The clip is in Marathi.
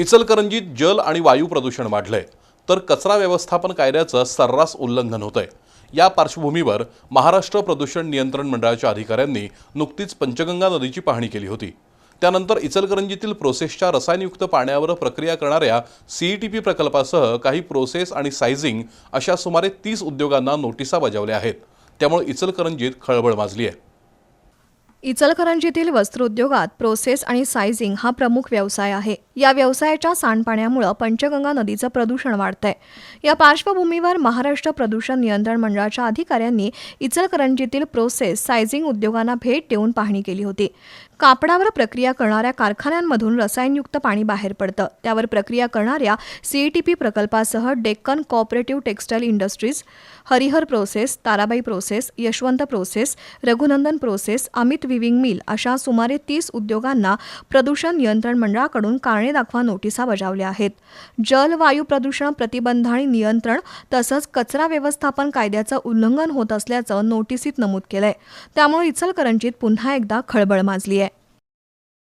इचलकरंजीत जल आणि वायू प्रदूषण वाढलंय. तर कचरा व्यवस्थापन कायद्याचं सर्रास उल्लंघन होतंय. या पार्श्वभूमीवर महाराष्ट्र प्रदूषण नियंत्रण मंडळाच्या अधिकाऱ्यांनी नुकतीच पंचगंगा नदीची पाहणी केली होती. त्यानंतर इचलकरंजीतील प्रोसेसच्या रसायनयुक्त पाण्यावर प्रक्रिया करणाऱ्या सीईटीपी प्रकल्पासह काही प्रोसेस आणि सायझिंग अशा सुमारे तीस उद्योगांना नोटिसा बजावल्या आहेत. त्यामुळे इचलकरंजीत खळबळ माजली आहे इचलकरंजीतील वस्त्रोद्योगात प्रोसेस आणि सायझिंग हा प्रमुख व्यवसाय आहे. या व्यवसायाच्या सांडपाण्यामुळे पंचगंगा नदीचं प्रदूषण वाढतंय. या पार्श्वभूमीवर महाराष्ट्र प्रदूषण नियंत्रण मंडळाच्या अधिकाऱ्यांनी इचलकरंजीतील प्रोसेस सायझिंग उद्योगांना भेट देऊन पाहणी केली होती. कापडावर प्रक्रिया करणाऱ्या कारखान्यांमधून रसायनयुक्त पाणी बाहेर पडतं. त्यावर प्रक्रिया करणाऱ्या सीईटीपी प्रकल्पासह Deccan cooperative textile industries Harihar process Tarabai process Yashwant process Raghunandan process Amit weaving mill अशा सुमारे तीस उद्योगांना प्रदूषण नियंत्रण मंडळाकडून कारणे दाखवा नोटिसा बजावल्या आहेत. जल वायू प्रदूषण प्रतिबंध आणि नियंत्रण तसंच कचरा व्यवस्थापन कायद्याचं उल्लंघन होत असल्याचं नोटिसीत नमूद केलंय. त्यामुळे इचलकरंजीत पुन्हा एकदा खळबळ माजली आहे